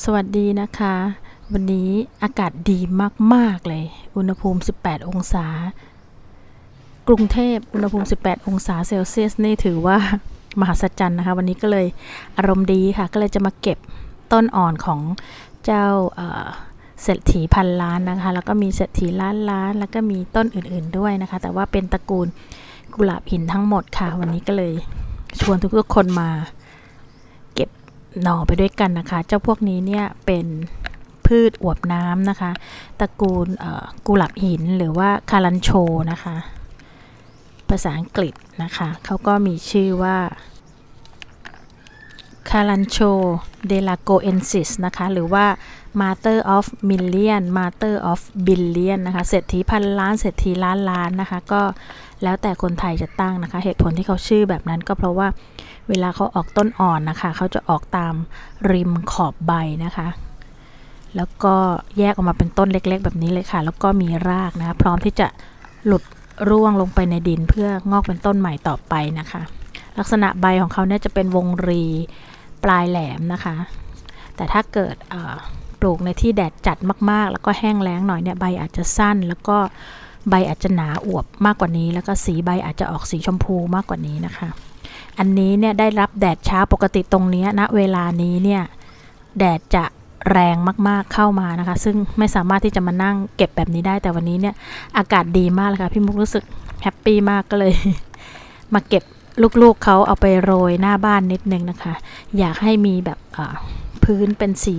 สวัสดีนะคะ วันนี้อากาศดีมาก ๆ เลย อุณหภูมิ 18 องศา กรุงเทพอุณหภูมิ 18 องศาเซลเซียสนี่ถือว่ามหัศจรรย์นะคะ วันนี้ก็เลยอารมณ์ดีค่ะ ก็เลยจะมาเก็บต้นอ่อนของเจ้าเศรษฐีพันล้านนะคะ แล้วก็มีเศรษฐีล้านล้าน แล้วก็มีต้นอื่นๆด้วยนะคะ แต่ว่าเป็นตระกูลกุหลาบหินทั้งหมดค่ะ วันนี้ก็เลยชวนทุกๆคนมา หน่อไปด้วยกันนะคะ เจ้าพวกนี้เนี่ยเป็นพืชอวบน้ำนะคะ ตระกูลกุหลาบหินหรือว่าคารันโชนะคะ ภาษาอังกฤษนะคะเขาก็มีชื่อว่าคารันโชเดลาโกเอนซิสนะคะ หรือว่า Mother of Million Mother of Billion นะคะ เศรษฐีพันล้าน เศรษฐีล้านล้านนะคะ ก็ แล้วแต่คนไทยจะตั้งนะคะ เหตุผลที่เขาชื่อแบบนั้นก็เพราะว่าเวลาเขาออกต้นอ่อนนะคะ เขาจะออกตามริมขอบใบนะคะ แล้วก็แยกออกมาเป็นต้นเล็กๆ แบบนี้เลยค่ะ แล้วก็มีรากนะคะ พร้อมที่จะหลุดร่วงลงไปในดินเพื่องอกเป็นต้นใหม่ต่อไปนะคะ ลักษณะใบของเขาเนี่ยจะเป็นวงรีปลายแหลมนะคะ แต่ถ้าเกิดปลูกในที่แดดจัดมาก ๆ แล้วก็แห้งแล้งหน่อยเนี่ยใบอาจจะสั้นแล้วก็ ใบอาจจะหนาอวบมากกว่านี้ แล้วก็สีใบอาจจะออกสีชมพูมากกว่านี้นะคะ อันนี้เนี่ยได้รับแดดเช้าปกติตรงนี้ยณเวลานี้เนี่ยแดดจะแรงมากๆเข้ามานะคะ ซึ่งไม่สามารถที่จะมานั่งเก็บแบบนี้ได้แต่วันนี้เนี่ยอากาศดีมากเลยค่ะพี่มุกรู้สึกแฮปปี้มากก็เลย มาเก็บลูกๆเขาเอาไปโรยหน้าบ้านนิดนึงนะคะ อยากให้มีแบบพื้นเป็นสี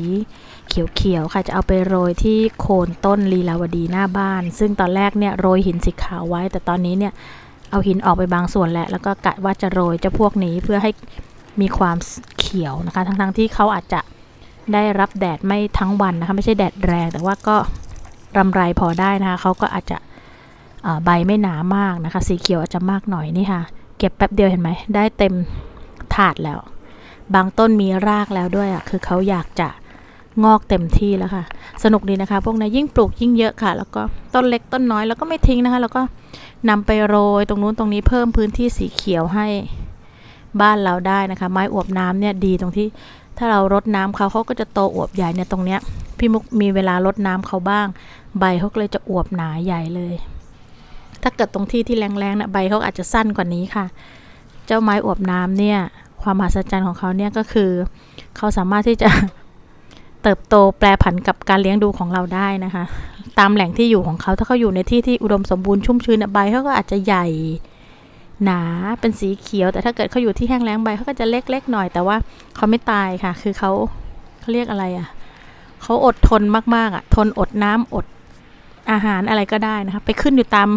เขียวๆค่ะจะเอาไปโรยที่โคนต้นลีลาวดีหน้าบ้าน ซึ่งตอนแรกเนี่ยโรยหินสีขาวไว้ แต่ตอนนี้เนี่ยเอาหินออกไปบางส่วนแล้วแล้วก็กะว่าจะโรยเจ้าพวกนี้เพื่อให้มีความเขียวนะคะ ทั้งๆที่เขาอาจจะได้รับแดดไม่ทั้งวันนะคะ ไม่ใช่แดดแรง แต่ว่าก็รำไรพอได้นะคะเขาก็อาจจะใบไม่หนามากนะคะ สีเขียวอาจจะมากหน่อยนี่ค่ะ เก็บแป๊บเดียวเห็นไหมได้เต็มถาดแล้ว บางต้นมีรากแล้วด้วยอะคือเขาอยากจะ งอกเต็มที่แล้วค่ะ สนุกดีนะคะ พวกนี้ยิ่งปลูกยิ่งเยอะค่ะ แล้วก็ต้นเล็กต้นน้อยแล้วก็ไม่ทิ้งนะคะ แล้วก็นำไปโรยตรงนู้นตรงนี้เพิ่มพื้นที่สีเขียวให้บ้านเราได้นะคะ ไม้อวบน้ำเนี่ยดีตรงที่ ถ้าเรารดน้ำเขาเขาก็จะโตอวบใหญ่เนี่ยตรงเนี้ยพี่มุกมีเวลารดน้ำเขาบ้าง ใบเขาเลยจะอวบหนาใหญ่เลย ถ้าเกิดตรงที่ที่แรงๆนะใบเขาอาจจะสั้นกว่านี้ค่ะ เจ้าไม้อวบน้ำเนี่ยความมหัศจรรย์ของเขาเนี่ยก็คือ เขาสามารถที่จะ เติบโตแปรผันกับการเลี้ยงดูของเราได้นะคะ ตามแหล่งที่อยู่ของเขาถ้าเขาอยู่ในที่ที่อุดมสมบูรณ์ชุ่มชื้นใบเขาก็อาจจะใหญ่หนาเป็นสีเขียว แต่ถ้าเกิดเขาอยู่ที่แห้งแล้งใบเขาก็จะเล็กๆหน่อย แต่ว่าเขาไม่ตายค่ะ คือเขาเขาเรียกอะไรอะเขาอดทนมากๆอะ ทนอดน้ำอดอาหารอะไรก็ได้นะคะ ไปขึ้นอยู่ตาม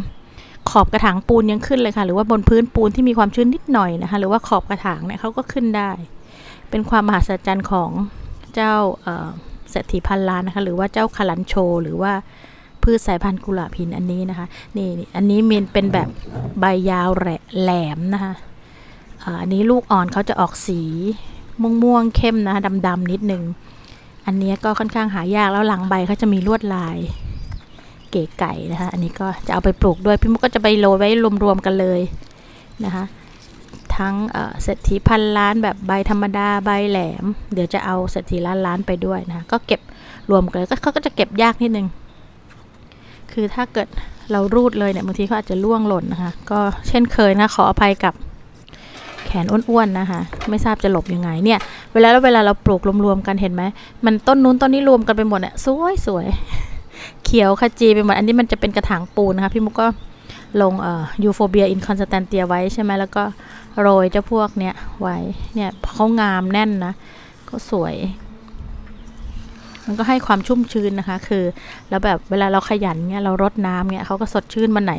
ขอบกระถางปูนยังขึ้นเลยค่ะ หรือว่าบนพื้นปูนที่มีความชื้นนิดหน่อยนะคะ หรือว่าขอบกระถางเนี่ยเขาก็ขึ้นได้ เป็นความมหัศจรรย์ของ เจ้าเศรษฐีพันล้านนะคะ หรือว่าเจ้าคารันโช หรือว่าพืชสายพันธุ์กุหลาบหินอันนี้นะคะ นี่อันนี้มีเป็นแบบใบยาวแหลแหลมนะคะอันนี้ลูกอ่อนเขาจะออกสีม่วงม่วงๆเข้มนะคะดำๆนิดนึง อันนี้ก็ค่อนข้างหายากแล้วหลังใบเขาจะมีลวดลายเก๋ไก่นะคะ อันนี้ก็จะเอาไปปลูกด้วย พี่มุกก็จะไปโรยไว้รวมๆกันเลยนะคะ ทั้งเศรษฐีพันล้านแบบใบธรรมดาใบแหลม เดี๋ยวจะเอาเศรษฐีล้านล้านไปด้วยนะก็เก็บรวมกันก็เขาก็จะเก็บยากนิดนึง คือถ้าเกิดเรารูดเลยเนี่ยบางทีเขาอาจจะล่วงหล่นนะคะก็เช่นเคยนะขออภัยกับแขนอ้วนๆนะคะ ไม่ทราบจะหลบยังไงเนี่ย เวลาแล้วเวลาเราปลูกรวมๆกันเห็นไหมมันต้นนู้นต้นนี้รวมกันไปหมดเนี่ยสวยสวยเขียวขจีไปหมดอันนี้มันจะเป็นกระถางปูนนะคะพี่มุกก็ ลงเอ่อยูโฟเบียอินคอนสแตนเตียไว้ใช่ไหมแล้วก็โรยเจ้าพวกเนี้ยไว้เนี่ยเขางามแน่นนะ ก็สวย มันก็ให้ความชุ่มชื้นนะคะ คือ แล้วแบบเวลาเราขยันเงี้ยเรารดน้ำเงี้ยเขาก็สดชื่นวันไหน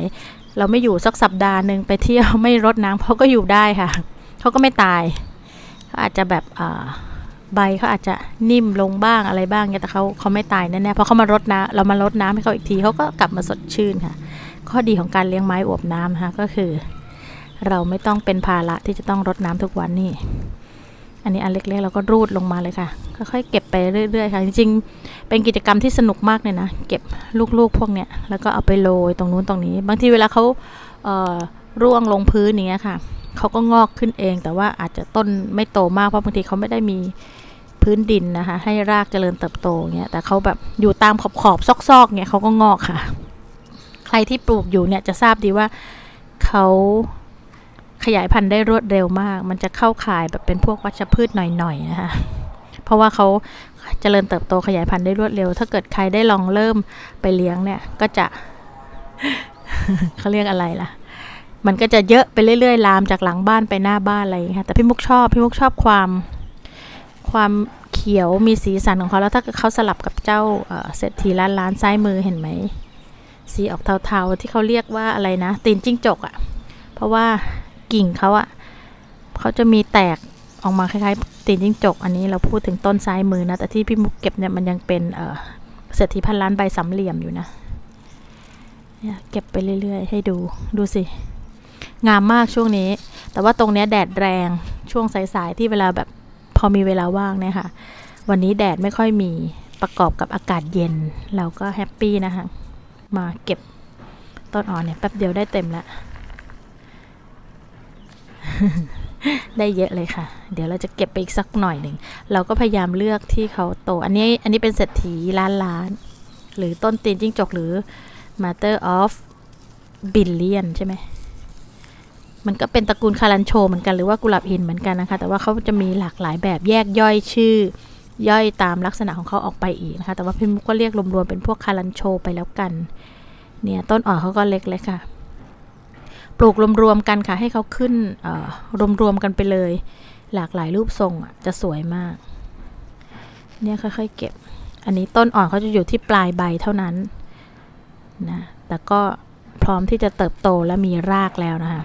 เราไม่อยู่สักสัปดาห์หนึ่งไปเที่ยวไม่รดน้ำเขาก็อยู่ได้ค่ะเขาก็ไม่ตายเขาอาจจะแบบอ่าใบเขาอาจจะนิ่มลงบ้างอะไรบ้างเนี่ยแต่เขาเขาไม่ตายแน่ๆเพราะเขามารดน้ำเรามารดน้ำให้เขาอีกทีเขาก็กลับมาสดชื่นค่ะ ข้อดีของการเลี้ยงไม้อวบน้ำนะคะก็คือ เราไม่ต้องเป็นภาระที่จะต้องรดน้ำทุกวันนี่ อันนี้อันเล็กๆเราก็รูดลงมาเลยค่ะ ค่อยๆเก็บไปเรื่อยๆค่ะ จริงๆ เป็นกิจกรรมที่สนุกมากเลยนะ เก็บลูกๆพวกเนี้ย แล้วก็เอาไปโรยตรงนู้นตรงนี้ บางทีเวลาเขาเอ่อร่วงลงพื้นอย่างเงี้ยค่ะ เขาก็งอกขึ้นเอง แต่ว่าอาจจะต้นไม่โตมากเพราะบางทีเขาไม่ได้มีพื้นดินนะคะ ให้รากเจริญเติบโตเงี้ย แต่เขาแบบอยู่ตามขอบขอบซอกๆเงี้ยเขาก็งอกค่ะ ใครที่ปลูกอยู่เนี่ยจะทราบดีว่าเขาขยายพันธุ์ได้รวดเร็วมาก มันจะเข้าข่ายแบบเป็นพวกวัชพืชหน่อยๆนะคะ เพราะว่าเขาเจริญเติบโตขยายพันธุ์ได้รวดเร็ว ถ้าเกิดใครได้ลองเริ่มไปเลี้ยงเนี่ย ก็จะเขาเรียกอะไรล่ะ มันก็จะเยอะไปเรื่อยๆ ลามจากหลังบ้านไปหน้าบ้านอะไรอย่างเงี้ย แต่พี่มุกชอบ พี่มุกชอบความ ความเขียวมีสีสันของเขา แล้วถ้าเขาสลับกับเจ้าเอ่อเศรษฐีล้านล้านซ้ายมือเห็นไหม สีออกเทาๆที่เขาเรียกว่าอะไรนะ ตีนจิ้งจกอะ่ะ เพราะว่ากิ่งเขาอะ่ะเขาจะมีแตกออกมาคล้ายๆตีนจิ้งจก อันนี้เราพูดถึงต้นซ้ายมือนะ แต่ที่พี่มุกเก็บเนี่ยมันยังเป็นเออเศรษฐีพันล้านใบสามเหลี่ยมอยู่นะเนี่ยเก็บไปเรื่อยๆ ให้ดูดูสิ งามมากช่วงนี้ แต่ว่าตรงเนี้ยแดดแรงช่วงสายๆที่เวลาแบบพอมีเวลาว่างเนี่ยค่ะ วันนี้แดดไม่ค่อยมีประกอบกับอากาศเย็น เราก็แฮปปี้นะคะ มาเก็บต้นอ่อนเนี่ยแป๊บเดียวได้เต็มแล้ว ได้เยอะเลยค่ะ เดี๋ยวเราจะเก็บไปอีกสักหน่อยหนึ่ง เราก็พยายามเลือกที่เขาโต อันนี้อันนี้เป็นเศรษฐีล้านล้าน หรือต้นตีนจิ้งจกหรือ Matter of Billion ใช่ไหมมันก็เป็นตระกูลคารันโชเหมือนกันหรือว่ากุหลาบหินเหมือนกันนะคะ แต่ว่าเขาจะมีหลากหลายแบบแยกย่อยชื่อ ย่อยตามลักษณะของเขาออกไปอีกนะคะ แต่ว่าพี่มุกก็เรียกรวมๆเป็นพวกคารันโชไปแล้วกัน เนี่ยต้นอ่อนเขาก็เล็กเลยค่ะ ปลูกรวมๆกันค่ะ ให้เขาขึ้นเอ่อรวมๆกันไปเลย หลากหลายรูปทรงอะจะสวยมาก เนี่ยค่อยๆเก็บ อันนี้ต้นอ่อนเขาจะอยู่ที่ปลายใบเท่านั้นนะ แต่ก็พร้อมที่จะเติบโตและมีรากแล้วนะคะ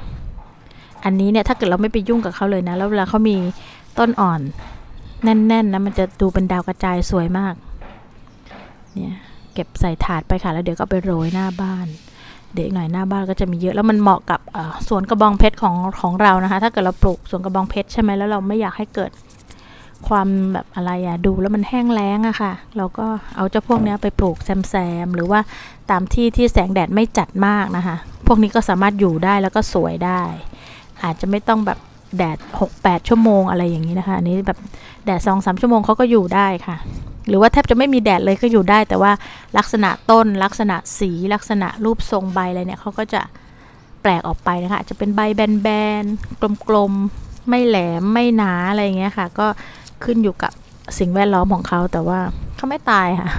อันนี้เนี่ยถ้าเกิดเราไม่ไปยุ่งกับเขาเลยนะ แล้วเวลาเขามีต้นอ่อน แน่นๆนะมันจะดูเป็นดาวกระจายสวยมาก เนี่ยเก็บใส่ถาดไปค่ะ แล้วเดี๋ยวก็ไปโรยหน้าบ้าน เดี๋ยวอีกหน่อยหน้าบ้านก็จะมีเยอะแล้วมันเหมาะกับสวนกระบองเพชรของของเรานะคะ ถ้าเกิดเราปลูกสวนกระบองเพชรใช่ไหมแล้วเราไม่อยากให้เกิดความแบบอะไรอะดูแล้วมันแห้งแล้งอะค่ะ เราก็เอาเจ้าพวกนี้ไปปลูกแซมๆหรือว่าตามที่ที่แสงแดดไม่จัดมากนะคะ พวกนี้ก็สามารถอยู่ได้แล้วก็สวยได้ อาจจะไม่ต้องแบบแดด 6-8 ชั่วโมงอะไรอย่างนี้นะคะ อันนี้แบบ แดด2-3ชั่วโมงเขาก็อยู่ได้ค่ะ หรือว่าแทบจะไม่มีแดดเลยก็อยู่ได้ แต่ว่าลักษณะต้นลักษณะสีลักษณะรูปทรงใบอะไรเนี่ยเขาก็จะแปลกออกไปนะคะจจะเป็นใบแบนๆกลมๆไม่แหลมไม่หนาอะไรอย่างเงี้ยค่ะ ก็ขึ้นอยู่กับสิ่งแวดล้อมของเขาแต่ว่าเขาไม่ตายค่ะ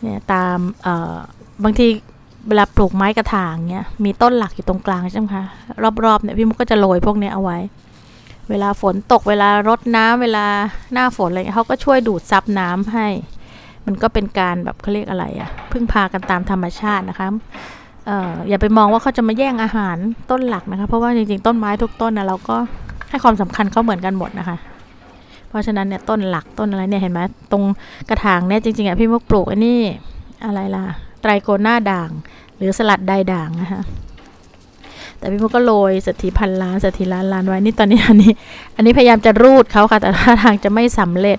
เนี่ยตามเอ่อบางทีเวลาปลูกไม้กระถางเนี่ยมีต้นหลักอยู่ตรงกลางใช่ไหมคะรอบๆเนี่ยพี่มุกก็จะโรยพวกเนี้ยเอาไว้ เวลาฝนตกเวลารดน้ำเวลาหน้าฝนอะไรเขาก็ช่วยดูดซับน้ำให้ มันก็เป็นการแบบเขาเรียกอะไรอะพึ่งพากันตามธรรมชาตินะคะเอ่ออย่าไปมองว่าเขาจะมาแย่งอาหารต้นหลักนะคะ เพราะว่าจริงๆต้นไม้ทุกต้นนะเราก็ให้ความสำคัญเขาเหมือนกันหมดนะคะ เพราะฉะนั้นเนี่ยต้นหลักต้นอะไรเนี่ยเห็นไหมตรงกระถางเนี่ยจริงๆอะพี่มุกปลูกอันนี้อะไรล่ะไตรโกน่าด่าง หรือสลัดใดด่างนะคะ แต่พี่พุกก็โรยสถีพันล้านสถีล้านล้านไว้นี่ตอนนี้อันนี้ อันนี้พยายามจะรูดเขาค่ะ แต่ท่าทางจะไม่สำเร็จ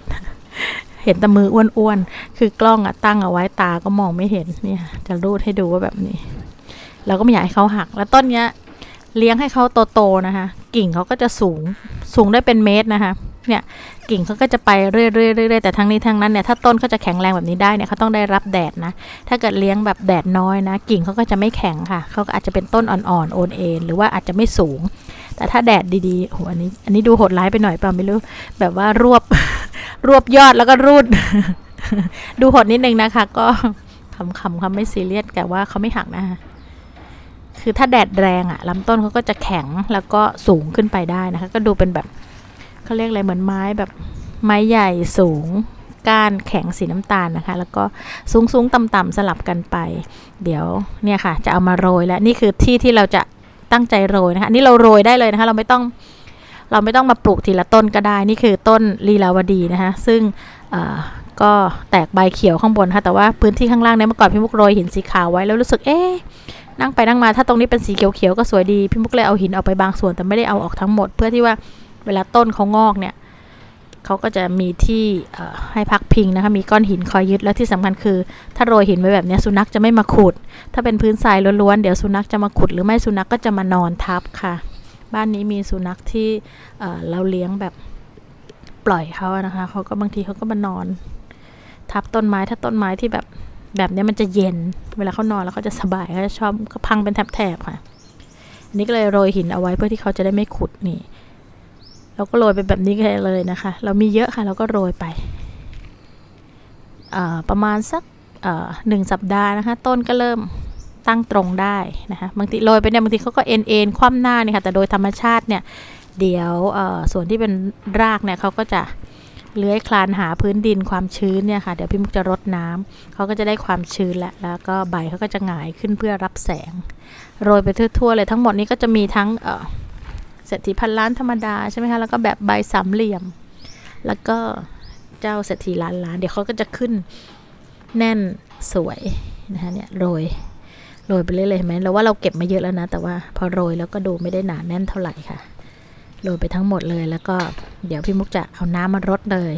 เห็นแต่มืออ้วนๆ คือกล้องอะตั้งเอาไว้ตาก็มองไม่เห็นเนี่ย จะรูดให้ดูว่าแบบนี้ เราก็ไม่อยากให้เขาหัก แล้วต้นเนี้ย เลี้ยงให้เขาโตๆนะคะ กิ่งเขาก็จะสูงสูงได้เป็นเมตรนะคะ เนี่ยกิ่งเขาก็จะไปเรื่อยๆๆแต่ทั้งนี้ทั้งนั้นเนี่ยถ้าต้นเขาจะแข็งแรงแบบนี้ได้เนี่ยเขาต้องได้รับแดดนะ ถ้าเกิดเลี้ยงแบบแดดน้อยนะ กิ่งเขาก็จะไม่แข็งค่ะเขาก็อาจจะเป็นต้นอ่อนๆโอนเอ็นหรือว่าอาจจะไม่สูง แต่ถ้าแดดดีๆโหอันนี้ อันนี้ดูโหดร้ายไปหน่อยเปล่าไม่รู้ แบบว่ารวบรวบยอดแล้วก็รูด ดูโหดนิดนึงนะคะ ก็ขำๆเขาไม่ซีเรียสแต่ว่าเขาไม่หักนะคะคือถ้าแดดแรงอะลำต้นเขาก็จะแข็งแล้วก็สูงขึ้นไปได้นะคะ ก็ดูเป็นแบบ เขาเรียกอะไรเหมือนไม้แบบไม้ใหญ่สูงก้านแข็งสีน้ำตาลนะคะ แล้วก็สูงสูงต่ำต่ำๆสลับกันไป เดี๋ยวเนี่ยค่ะ จะเอามาโรยแล้วนี่คือที่ที่เราจะตั้งใจโรยนะคะนี่เราโรยได้เลยนะคะ เราไม่ต้องเราไม่ต้องมาปลูกทีละต้นก็ได้ นี่คือต้นลีลาวดีนะคะ ซึ่งก็แตกใบเขียวข้างบนค่ะ แต่ว่าพื้นที่ข้างล่างเนี่ยเมื่อก่อนพี่มุกโรยหินสีขาวไว้แล้วรู้สึกเอ๊ะนั่งไปนั่งมาถ้าตรงนี้เป็นสีเขียวๆก็สวยดีพี่มุกเลยเอาหินออกไปบางส่วนแต่ไม่ได้เอาออกทั้งหมด เพื่อที่ว่า เวลาต้นเขางอกเนี่ยเขาก็จะมีที่ให้พักพิงนะคะ มีก้อนหินคอยยึด แล้วที่สำคัญคือ ถ้าโรยหินไว้แบบนี้สุนัขจะไม่มาขุด ถ้าเป็นพื้นทรายล้วนๆ เดี๋ยวสุนัขจะมาขุด หรือไม่สุนัขก็จะมานอนทับค่ะ บ้านนี้มีสุนัขที่เราเลี้ยงแบบปล่อยเขานะคะ เขาก็บางทีเขาก็มานอน ทับต้นไม้ ถ้าต้นไม้ที่แบบแบบนี้มันจะเย็น เวลาเขานอนแล้วเขาจะสบายเขาจะชอบก็พังเป็นแถบๆค่ะ อันนี้ก็เลยโรยหินเอาไว้เพื่อที่เขาจะได้ไม่ขุดนี่ เราก็โรยไปแบบนี้เลยนะคะ เรามีเยอะค่ะเราก็โรยไปประมาณสักหนึ่งสัปดาห์นะคะ ต้นก็เริ่มตั้งตรงได้นะคะบางทีโรยไปเนี่ยบางทีเขาก็เอ็นเอ็นคว่ำหน้านี่ค่ะแต่โดยธรรมชาติเนี่ยเดี๋ยวส่วนที่เป็นรากเนี่ยเขาก็จะเลื้อยคลานหาพื้นดินความชื้นเนี่ยค่ะเดี๋ยวพี่มุกจะรดน้ำเขาก็จะได้ความชื้นแหละแล้วก็ใบเขาก็จะหงายขึ้นเพื่อรับแสง โรยไปทั่วๆเลยทั้งหมดนี้ก็จะมีทั้งเอ ศรษฐีพันล้านธรรมดาใช่ไหมคะ แล้วก็แบบใบสามเหลี่ยม แล้วก็เจ้าเศรษฐีล้านล้าน เดี๋ยวเขาก็จะขึ้นแน่นสวยนะคะเนี่ยโรยโรยไปเรื่อยๆเห็นไหมเราว่าเราเก็บมาเยอะแล้วนะ แต่ว่าพอโรยแล้วก็ดูไม่ได้หนาแน่นเท่าไหร่ค่ะ โรยไปทั้งหมดเลย แล้วก็เดี๋ยวพี่มุกจะเอาน้ำมารดเลย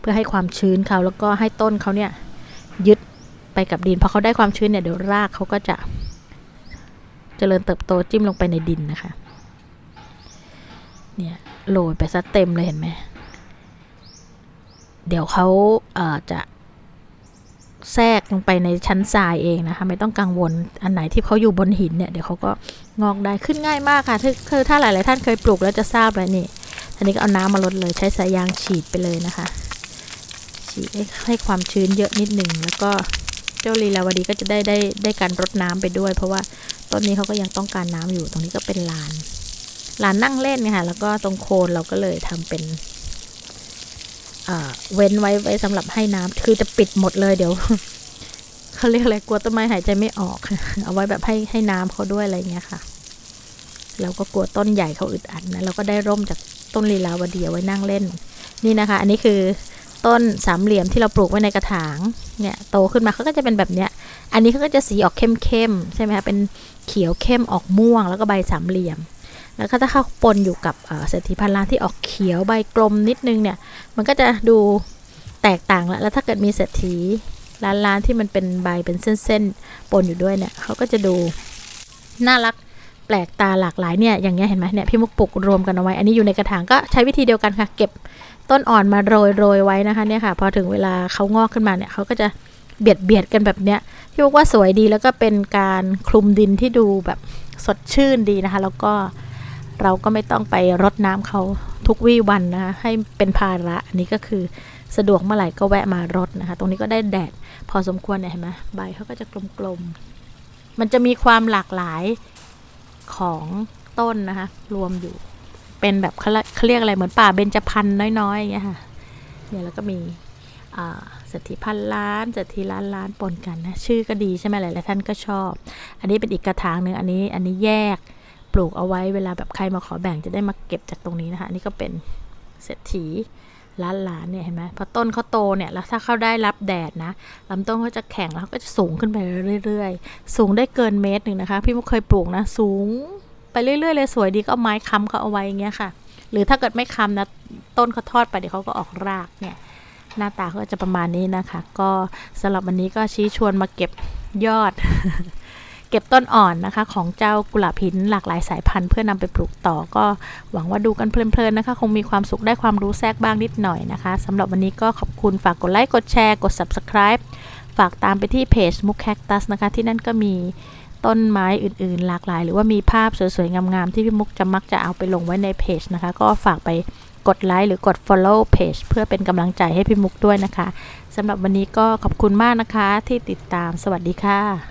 เพื่อให้ความชื้นเขาแล้วก็ให้ต้นเขาเนี่ยยึดไปกับดินพอเขาได้ความชื้นเนี่ยเดี๋ยวรากเขาก็จะเจริญเติบโตจิ้มลงไปในดินนะคะ เนี่ยโรยไปซะเต็มเลยเห็นไหม เดี๋ยวเขาเอ่อจะแทรกลงไปในชั้นทรายเองนะคะ ไม่ต้องกังวลอันไหนที่เขาอยู่บนหินเนี่ยเดี๋ยวเขาก็งอกได้ขึ้นง่ายมากค่ะถ้าคือถ้าหลาย ๆ ท่านเคยปลูกแล้วจะทราบเลยนี่อันนี้ก็เอาน้ำมาลดเลยใช้สายยางฉีดไปเลยนะคะ ฉีดให้ให้ความชื้นเยอะนิดหนึ่งแล้วก็เจ้าลีลาวดีก็จะได้ได้ได้การรดน้ำไปด้วย เพราะว่าต้นนี้เขาก็ยังต้องการน้ำอยู่ตรงนี้ก็เป็นลาน ลานนั่งเล่นค่ะ แล้วก็ตรงโคนเราก็เลยทำเป็นเว้นไว้ไว้สำหรับให้น้ำคือจะปิดหมดเลยเดี๋ยวเขาเรียกอะไรกลัวต้นไม้หายใจไม่ออก เอาไว้แบบให้ให้น้ำเขาด้วยอะไรเงี้ยค่ะแล้วก็กลัวต้นใหญ่เขาอึดอัดนะเราก็ได้ร่มจากต้นลีลาวดีเอาไว้นั่งเล่น นี่นะคะ อันนี้คือต้นสามเหลี่ยมที่เราปลูกไว้ในกระถางเนี่ยโตขึ้นมาเขาก็จะเป็นแบบเนี้ย อันนี้เขาก็จะสีออกเข้มๆใช่ไหมคะเป็นเขียวเข้มออกม่วงแล้วก็ใบสามเหลี่ยม แล้วก็ถ้าเข้าปนอยู่กับเศรษฐีพันล้านที่ออกเขียวใบกลมนิดนึงเนี่ย มันก็จะดูแตกต่างแล้ว แล้วถ้าเกิดมีเศรษฐีล้านล้านที่มันเป็นใบเป็นเส้นๆปนอยู่ด้วยเนี่ยเขาก็จะดูน่ารักแปลกตาหลากหลายเนี่ย อย่างเงี้ยเห็นไหมเนี่ยพี่มุกปลูกรวมกันเอาไว้ อันนี้อยู่ในกระถางก็ใช้วิธีเดียวกันค่ะ เก็บต้นอ่อนมาโรยโรยไว้นะคะเนี่ยค่ะ พอถึงเวลาเขางอกขึ้นมาเนี่ยเขาก็จะเบียดเบียดกันแบบเนี้ยพี่บอกว่าสวยดีแล้วก็เป็นการคลุมดินที่ดูแบบสดชื่นดีนะคะ แล้วก็ เราก็ไม่ต้องไปรดน้ำเขาทุกวี่วันนะคะให้เป็นภาระอันนี้ก็คือสะดวกเมื่อไหร่ก็แวะมารดนะคะ ตรงนี้ก็ได้แดดพอสมควรเนี่ยเห็นไหมใบเขาก็จะกลมๆ มันจะมีความหลากหลายของต้นนะคะ รวมอยู่เป็นแบบเขาเรียกอะไรเหมือนป่าเบญจพรรณน้อยๆอย่างเงี้ยค่ะเนี่ยแล้วก็มีเศรษฐีพันล้านเศรษฐีล้านล้านปนกันนะชื่อก็ดีใช่ไหมหลายๆท่านก็ชอบ อันนี้เป็นอีกกระถางหนึ่งอันนี้อันนี้แยก ปลูกเอาไว้เวลาแบบใครมาขอแบ่งจะได้มาเก็บจากตรงนี้นะคะนนี้ก็เป็นเศรษฐีล้านล้านเนี่ยเห็นไหมพอต้นเขาโตเนี่ยแล้วถ้าเขาได้รับแดดนะลำต้นเขาจะแข็งแล้วก็จะสูงขึ้นไปเรื่อยๆ สูงได้เกินเมตรหนึ่งนะคะ พี่มุกเคยปลูกนะ สูงไปเรื่อยๆเลยสวยดีก็เอาไม้ค้ำเขาเอาไว้อย่างเงี้ยค่ะ หรือถ้าเกิดไม่ค้ำนะต้นเขาทอดไปเดี๋ยวเขาก็ออกรากเนี่ยหน้าตาก็จะประมาณนี้นะคะ ก็สำหรับวันนี้ก็ชี้ชวนมาเก็บยอด เก็บต้นอ่อนนะคะของเจ้ากุหลาบหินหลากหลายสายพันธุ์เพื่อนำไปปลูกต่อก็หวังว่าดูกันเพลินๆนะคะ คงมีความสุขได้ความรู้แทรกบ้างนิดหน่อยนะคะสำหรับวันนี้ก็ขอบคุณฝากกดไลค์กดแชร์กด subscribe ฝากตามไปที่เพจมุกแคคตัสนะคะ ที่นั่นก็มีต้นไม้อื่นๆ หลากหลาย หรือว่ามีภาพสวยๆ งามๆ ที่พี่มุกจะมักจะเอาไปลงไว้ในเพจนะคะ ก็ฝากไปกดไลค์หรือกด follow page เพื่อเป็นกำลังใจให้พี่มุกด้วยนะคะสำหรับวันนี้ก็ขอบคุณมากนะคะที่ติดตามสวัสดีค่ะ